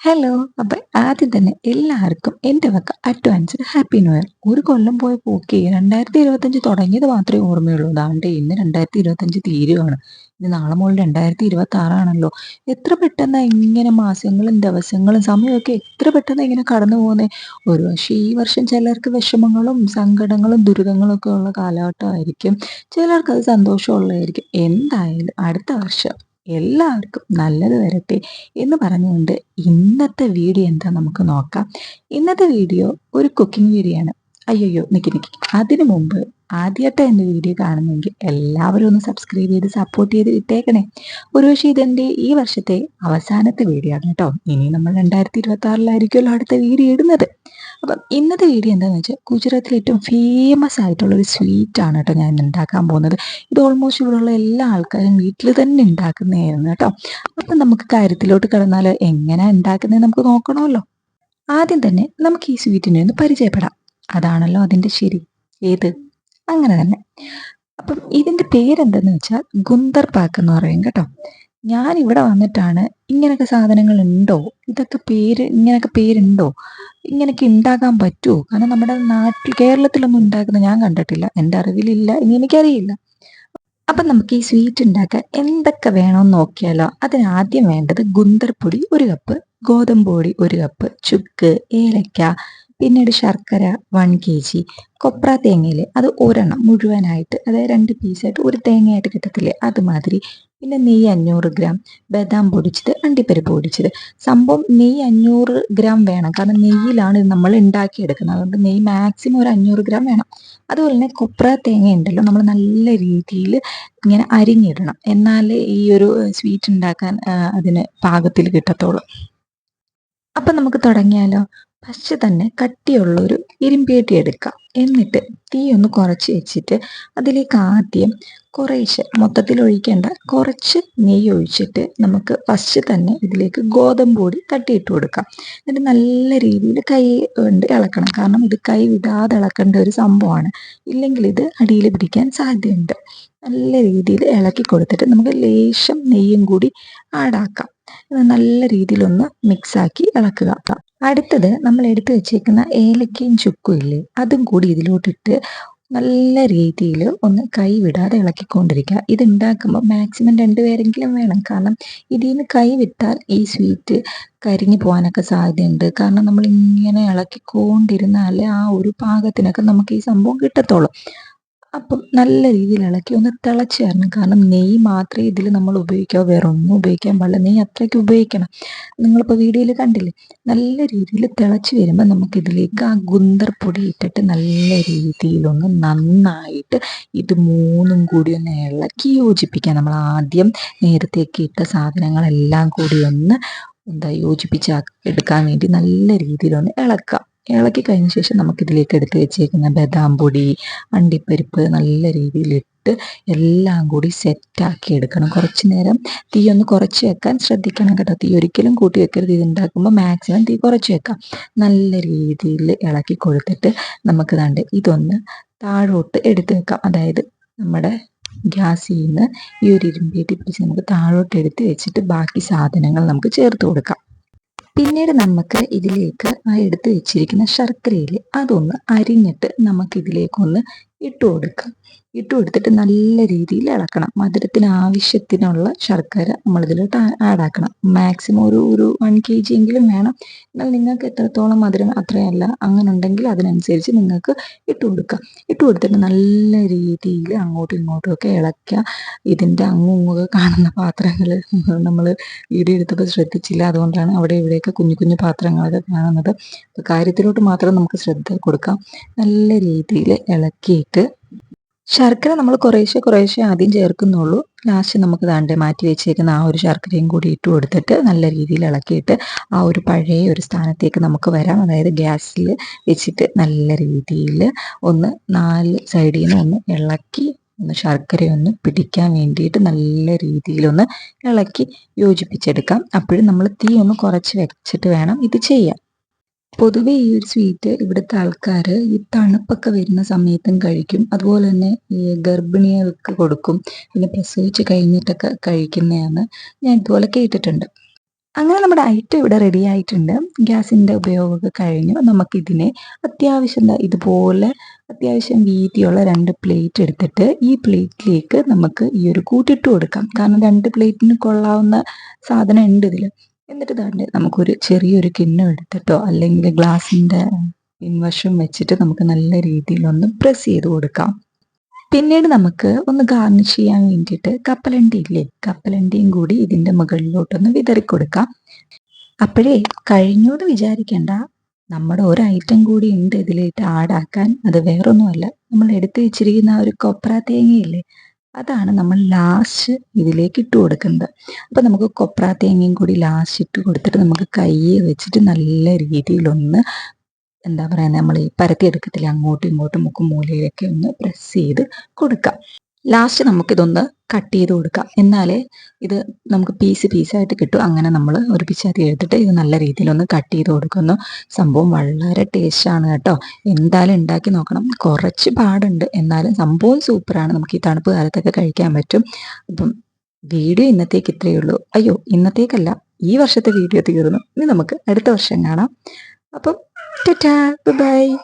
Hello അപ്പൊ ആദ്യം തന്നെ എല്ലാവർക്കും എന്റെ വക അഡ്വാൻസ് ഹാപ്പി ന്യൂ ഇയർ ഒരു കൊല്ലം പോയ പോക്കി രണ്ടായിരത്തി ഇരുപത്തഞ്ച് തുടങ്ങിയത് മാത്രമേ ഓർമ്മയുള്ളൂ. അതാണ്ട് ഇന്ന് രണ്ടായിരത്തി ഇരുപത്തഞ്ച് തീരുവാണ്. ഇനി നാളെ മുതൽ രണ്ടായിരത്തി ഇരുപത്തി ആറാണല്ലോ എത്ര പെട്ടെന്ന് ഇങ്ങനെ മാസങ്ങളും ദിവസങ്ങളും സമയമൊക്കെ എത്ര പെട്ടെന്ന് ഇങ്ങനെ കടന്നു പോകുന്നത് ഒരു പക്ഷേ ഈ വർഷം ചിലർക്ക് വിഷമങ്ങളും സങ്കടങ്ങളും ദുരിതങ്ങളും ഒക്കെ ഉള്ള കാലഘട്ടമായിരിക്കും. ചിലർക്ക് അത് സന്തോഷമുള്ളതായിരിക്കും. എന്തായാലും അടുത്ത വർഷം എല്ലാവർക്കും നല്ലത് വരട്ടെ എന്ന് പറഞ്ഞുകൊണ്ട് ഇന്നത്തെ വീഡിയോ എന്താ നമുക്ക് നോക്കാം. ഇന്നത്തെ വീഡിയോ ഒരു കുക്കിംഗ് വീഡിയോ ആണ്. അയ്യോ നിക്കി നിക്കി. അതിനു മുമ്പ് ആദ്യമായിട്ട് എന്റെ വീഡിയോ കാണുന്നെങ്കിൽ എല്ലാവരും ഒന്ന് സബ്സ്ക്രൈബ് ചെയ്ത് സപ്പോർട്ട് ചെയ്ത് ഇട്ടേക്കണേ. ഒരുപക്ഷെ ഇതെന്റെ ഈ വർഷത്തെ അവസാനത്തെ വീഡിയോ ആണ് കേട്ടോ. ഇനി നമ്മൾ രണ്ടായിരത്തി ഇരുപത്തി ആറിലായിരിക്കുമല്ലോ അടുത്ത വീഡിയോ ഇടുന്നത്. അപ്പം ഇന്നത്തെ വീഡിയോ എന്താണെന്ന് വെച്ചാൽ ഗുജറാത്തിലെ ഏറ്റവും ഫേമസ് ആയിട്ടുള്ള ഒരു സ്വീറ്റ് ആണ് കേട്ടോ ഞാൻ ഉണ്ടാക്കാൻ പോകുന്നത്. ഇത് ഓൾമോസ്റ്റ് ഇവിടെയുള്ള എല്ലാ ആൾക്കാരും വീട്ടിൽ തന്നെ ഉണ്ടാക്കുന്നതായിരുന്നു കേട്ടോ. അപ്പം നമുക്ക് കാര്യത്തിലോട്ട് കിടന്നാൽ എങ്ങനെ ഉണ്ടാക്കുന്നത് നമുക്ക് നോക്കണമല്ലോ. ആദ്യം തന്നെ നമുക്ക് ഈ സ്വീറ്റിനെ ഒന്ന് പരിചയപ്പെടാം. അതാണല്ലോ അതിന്റെ ശരി. ഏത്? അങ്ങനെ തന്നെ. അപ്പം ഇതിന്റെ പേരെന്തെന്ന് വെച്ചാൽ ഗുന്തർ പാക്ക് എന്ന് പറയും കേട്ടോ. ഞാൻ ഇവിടെ വന്നിട്ടാണ് ഇങ്ങനൊക്കെ സാധനങ്ങൾ ഉണ്ടോ ഇതൊക്കെ പേര് ഇങ്ങനൊക്കെ പേരുണ്ടോ? ഇങ്ങനെയൊക്കെ ഉണ്ടാക്കാൻ പറ്റുമോ? കാരണം നമ്മുടെ നാട്ടിൽ കേരളത്തിലൊന്നും ഉണ്ടാക്കുന്ന ഞാൻ കണ്ടിട്ടില്ല. എന്റെ അറിവിലില്ല. ഇനി എനിക്കറിയില്ല. അപ്പം നമുക്ക് ഈ സ്വീറ്റ് ഉണ്ടാക്കാൻ എന്തൊക്കെ വേണമെന്ന് നോക്കിയാലോ? അതിന് ആദ്യം വേണ്ടത് ഗുന്തർപ്പൊടി ഒരു കപ്പ് ഗോതമ്പ് പൊടി ഒരു കപ്പ് ചുക്ക് ഏലക്ക പിന്നീട് ശർക്കര വൺ കെ ജി കൊപ്ര തേങ്ങയിൽ അത് ഒരെണ്ണം മുഴുവനായിട്ട് അതായത് രണ്ട് പീസായിട്ട് ഒരു തേങ്ങയായിട്ട് കിട്ടത്തില്ലേ? അതുമാതിരി. പിന്നെ നെയ്യ് അഞ്ഞൂറ് ഗ്രാം ബദാം പൊടിച്ചത് അണ്ടിപ്പരിപ്പ് പൊടിച്ചത്. സംഭവം നെയ്യ് അഞ്ഞൂറ് ഗ്രാം വേണം. കാരണം നെയ്യിലാണ് ഇത് നമ്മൾ ഉണ്ടാക്കിയെടുക്കുന്നത്. അതുകൊണ്ട് നെയ്യ് മാക്സിമം ഒരു അഞ്ഞൂറ് ഗ്രാം വേണം. അതുപോലെ തന്നെ കൊപ്ര തേങ്ങ ഉണ്ടല്ലോ നമ്മൾ നല്ല രീതിയിൽ ഇങ്ങനെ അരിഞ്ഞിടണം. എന്നാലേ ഈ ഒരു സ്വീറ്റ് ഉണ്ടാക്കാൻ അതിന് പാകത്തിൽ കിട്ടത്തുള്ളൂ. അപ്പം നമുക്ക് തുടങ്ങിയാലോ? ഫസ്റ്റ് തന്നെ കട്ടിയുള്ള ഒരു ഇരുമ്പേട്ടി എടുക്കാം. എന്നിട്ട് തീ ഒന്ന് കുറച്ച് വെച്ചിട്ട് അതിലേക്ക് ആദ്യം കുറേശ്ശെ മൊത്തത്തിൽ ഒഴിക്കേണ്ട കുറച്ച് നെയ്യ് ഒഴിച്ചിട്ട് നമുക്ക് ഫസ്റ്റ് തന്നെ ഇതിലേക്ക് ഗോതമ്പ് പൊടി തട്ടിയിട്ട് കൊടുക്കാം. എന്നിട്ട് നല്ല രീതിയിൽ കൈ കൊണ്ട് ഇളക്കണം. കാരണം ഇത് കൈ വിടാതെ ഇളക്കേണ്ട ഒരു സംഭവമാണ്. ഇല്ലെങ്കിൽ ഇത് അടിയിൽ പിടിക്കാൻ സാധ്യതയുണ്ട്. നല്ല രീതിയിൽ ഇളക്കി കൊടുത്തിട്ട് നമുക്ക് ലേശം നെയ്യും കൂടി ആഡാക്കാം നല്ല രീതിയിലൊന്ന് മിക്സാക്കി ഇളക്കുക. അടുത്തത് നമ്മൾ എടുത്തു വെച്ചേക്കുന്ന ഏലക്കയും ചുക്കും ഇല്ലേ? അതും കൂടി ഇതിലോട്ടിട്ട് നല്ല രീതിയിൽ ഒന്ന് കൈ വിടാതെ ഇളക്കിക്കൊണ്ടിരിക്കുക. ഇത് ഉണ്ടാക്കുമ്പോൾ മാക്സിമം രണ്ടുപേരെങ്കിലും വേണം. കാരണം ഇതിൽ നിന്ന് കൈ വിട്ടാൽ ഈ സ്വീറ്റ് കരിഞ്ഞു പോകാനൊക്കെ സാധ്യതയുണ്ട്. കാരണം നമ്മൾ ഇങ്ങനെ ഇളക്കിക്കൊണ്ടിരുന്നാൽ ആ ഒരു പാകത്തിനൊക്കെ നമുക്ക് ഈ സംഭവം കിട്ടത്തുള്ളൂ. അപ്പം നല്ല രീതിയിൽ ഇളക്കി ഒന്ന് തിളച്ച് തരണം കാരണം നെയ്യ് മാത്രമേ ഇതിൽ നമ്മൾ ഉപയോഗിക്കാവൂ. വേറെ ഒന്നും ഉപയോഗിക്കാൻ പാടില്ല. നെയ്യ് അത്രയ്ക്ക് ഉപയോഗിക്കണം. നിങ്ങളിപ്പോൾ വീഡിയോയിൽ കണ്ടില്ലേ? നല്ല രീതിയിൽ തിളച്ച് വരുമ്പോൾ നമുക്കിതിലേക്ക് ആ ഗുന്തർ പൊടി ഇട്ടിട്ട് നല്ല രീതിയിലൊന്ന് നന്നായിട്ട് ഇത് മൂന്നും കൂടി ഒന്ന് ഇളക്കി യോജിപ്പിക്കാം. നമ്മൾ ആദ്യം നേരത്തേക്ക് ഇട്ട സാധനങ്ങളെല്ലാം കൂടി ഒന്ന് എന്താ യോജിപ്പിച്ച് എടുക്കാൻ വേണ്ടി നല്ല രീതിയിലൊന്ന് ഇളക്കാം. ഇളക്കി കഴിഞ്ഞ ശേഷം നമുക്കിതിലേക്ക് എടുത്ത് വെച്ചേക്കുന്ന ബദാം പൊടി അണ്ടിപ്പരിപ്പ് നല്ല രീതിയിലിട്ട് എല്ലാം കൂടി സെറ്റാക്കി എടുക്കണം. കുറച്ച് നേരം തീ ഒന്ന് കുറച്ച് വെക്കാൻ ശ്രദ്ധിക്കണം കേട്ടോ. തീ ഒരിക്കലും കൂട്ടി വെക്കരുത്. ഇത് ഉണ്ടാക്കുമ്പോൾ മാക്സിമം തീ കുറച്ച് വെക്കാം. നല്ല രീതിയിൽ ഇളക്കി കൊടുത്തിട്ട് നമുക്ക് കണ്ട് ഇതൊന്ന് താഴോട്ട് എടുത്ത് വെക്കാം. അതായത് നമ്മുടെ ഗ്യാസിൽ നിന്ന് ഈ ഒരു ഇരുമ്പേറ്റി പിടിച്ച് നമുക്ക് താഴോട്ട് എടുത്ത് വെച്ചിട്ട് ബാക്കി സാധനങ്ങൾ നമുക്ക് ചേർത്ത് കൊടുക്കാം. പിന്നീട് നമുക്ക് ഇതിലേക്ക് ആ എടുത്ത് വെച്ചിരിക്കുന്ന ശർക്കരയിൽ അതൊന്ന് അരിഞ്ഞിട്ട് നമുക്കിതിലേക്കൊന്ന് ഇട്ട് കൊടുക്കുക ഇട്ട് കൊടുത്തിട്ട് നല്ല രീതിയിൽ ഇളക്കണം. മധുരത്തിന് ആവശ്യത്തിനുള്ള ശർക്കര നമ്മളിതിലോട്ട് ആഡാക്കണം മാക്സിമം ഒരു ഒരു വൺ കെ ജി എങ്കിലും വേണം. എന്നാൽ നിങ്ങൾക്ക് എത്രത്തോളം മധുരം അത്രയല്ല അങ്ങനെ ഉണ്ടെങ്കിൽ അതിനനുസരിച്ച് നിങ്ങൾക്ക് ഇട്ട് കൊടുക്കുക ഇട്ട് കൊടുത്തിട്ട് നല്ല രീതിയിൽ അങ്ങോട്ടും ഇങ്ങോട്ടും ഒക്കെ ഇളക്കുക ഇതിന്റെ അങ്ങും ഇങ്ങൊക്കെ കാണുന്ന പാത്രങ്ങൾ നമ്മൾ വീഡിയോ എടുത്തപ്പോൾ ശ്രദ്ധിച്ചില്ല. അതുകൊണ്ടാണ് അവിടെ ഇവിടെയൊക്കെ കുഞ്ഞു കുഞ്ഞു പാത്രങ്ങളൊക്കെ കാണുന്നത്. കാര്യത്തിലോട്ട് മാത്രം നമുക്ക് ശ്രദ്ധ കൊടുക്കാം. നല്ല രീതിയിൽ ഇളക്കിയിട്ട് ശർക്കര നമ്മൾ കുറേശ്ശെ കുറേശ്ശെ ആദ്യം ചേർക്കുന്നുള്ളൂ. ലാസ്റ്റ് നമുക്ക് ദാണ്ടെ മാറ്റി വെച്ചേക്കുന്ന ആ ഒരു ശർക്കരയും കൂടി ഇട്ട് കൊടുത്തിട്ട് നല്ല രീതിയിൽ ഇളക്കിയിട്ട് ആ ഒരു പഴയ ഒരു സ്ഥാനത്തേക്ക് നമുക്ക് വരാം. അതായത് ഗ്യാസിൽ വെച്ചിട്ട് നല്ല രീതിയിൽ ഒന്ന് നാല് സൈഡിൽ നിന്ന് ഒന്ന് ഇളക്കി ഒന്ന് ശർക്കരയൊന്ന് പിടിക്കാൻ വേണ്ടിയിട്ട് നല്ല രീതിയിലൊന്ന് ഇളക്കി യോജിപ്പിച്ചെടുക്കാം. അപ്പോഴും നമ്മൾ തീ ഒന്ന് കുറച്ച് വെച്ചിട്ട് വേണം ഇത് ചെയ്യാൻ. പൊതുവെ ഈ ഒരു സ്വീറ്റ് ഇവിടുത്തെ ആൾക്കാർ ഈ തണുപ്പൊക്കെ വരുന്ന സമയത്തും കഴിക്കും. അതുപോലെ തന്നെ ഈ ഗർഭിണികൾക്ക് കൊടുക്കും. പിന്നെ പ്രസവിച്ച് കഴിഞ്ഞിട്ടൊക്കെ കഴിക്കുന്നതാണ്. ഞാൻ ഇതുപോലെ കേട്ടിട്ടുണ്ട്. അങ്ങനെ നമ്മുടെ ഐറ്റം ഇവിടെ റെഡി ആയിട്ടുണ്ട്. ഗ്യാസിന്റെ ഉപയോഗമൊക്കെ കഴിഞ്ഞു. നമുക്കിതിനെ അത്യാവശ്യം ഇതുപോലെ അത്യാവശ്യം വീതിയുള്ള രണ്ട് പ്ലേറ്റ് എടുത്തിട്ട് ഈ പ്ലേറ്റിലേക്ക് നമുക്ക് ഈ ഒരു കൂട്ടിട്ട് കൊടുക്കാം. കാരണം രണ്ട് പ്ലേറ്റിന് കൊള്ളാവുന്ന സാധനം ഉണ്ട് ഇതിൽ എന്നിട്ട് തന്നെ നമുക്കൊരു ചെറിയൊരു കിണ്ണം എടുത്തിട്ടോ അല്ലെങ്കിൽ ഗ്ലാസിന്റെ പിൻവശം വെച്ചിട്ട് നമുക്ക് നല്ല രീതിയിലൊന്ന് പ്രസ് ചെയ്ത് കൊടുക്കാം. പിന്നീട് നമുക്ക് ഒന്ന് ഗാർണിഷ് ചെയ്യാൻ വേണ്ടിയിട്ട് കപ്പലണ്ടി ഇല്ലേ? കപ്പലണ്ടിയും കൂടി ഇതിന്റെ മുകളിലോട്ടൊന്ന് വിതറി കൊടുക്കാം. അപ്പോഴേ കഴിഞ്ഞോട് വിചാരിക്കേണ്ട. നമ്മുടെ ഒരു ഐറ്റം കൂടി ഉണ്ട് ഇതിലേക്ക് ആഡാക്കാൻ അത് വേറൊന്നുമല്ല. നമ്മൾ എടുത്തു വെച്ചിരിക്കുന്ന ഒരു കൊപ്ര തേങ്ങയില്ലേ? അതാണ് നമ്മൾ ലാസ്റ്റ് ഇതിലേക്ക് ഇട്ട് കൊടുക്കുന്നത്. അപ്പോൾ നമുക്ക് കൊപ്ര തേങ്ങയും കൂടി ലാസ്റ്റ് ഇട്ട് കൊടുത്തിട്ട് നമുക്ക് കൈ വെച്ചിട്ട് നല്ല രീതിയിലൊന്ന് എന്താ പറയുക നമ്മൾ ഈ പരത്തിയെടുക്കത്തില്ല അങ്ങോട്ടും ഇങ്ങോട്ടും മുക്കും മൂലയിലൊക്കെ ഒന്ന് പ്രസ് ചെയ്ത് കൊടുക്കാം. ലാസ്റ്റ് നമുക്കിതൊന്ന് കട്ട് ചെയ്ത് കൊടുക്കാം. എന്നാലേ ഇത് നമുക്ക് പീസ് പീസായിട്ട് കിട്ടും. അങ്ങനെ നമ്മൾ ഒരു പിച്ചാത്തി എടുത്തിട്ട് ഇത് നല്ല രീതിയിലൊന്ന് കട്ട് ചെയ്ത് കൊടുക്കുന്നു. സംഭവം വളരെ ടേസ്റ്റാണ് കേട്ടോ. എന്തായാലും ഉണ്ടാക്കി നോക്കണം. കുറച്ച് പാടുണ്ട്. എന്നാലും സംഭവം സൂപ്പറാണ് നമുക്ക് ഈ തണുപ്പ് കാലത്തൊക്കെ കഴിക്കാൻ പറ്റും. അപ്പം വീഡിയോ ഇന്നത്തേക്ക് ഇത്രയേ ഉള്ളൂ. അയ്യോ ഇന്നത്തേക്കല്ല. ഈ വർഷത്തെ വീഡിയോ തീർന്നു. ഇനി നമുക്ക് അടുത്ത വർഷം കാണാം. അപ്പം ടാറ്റാ ബൈ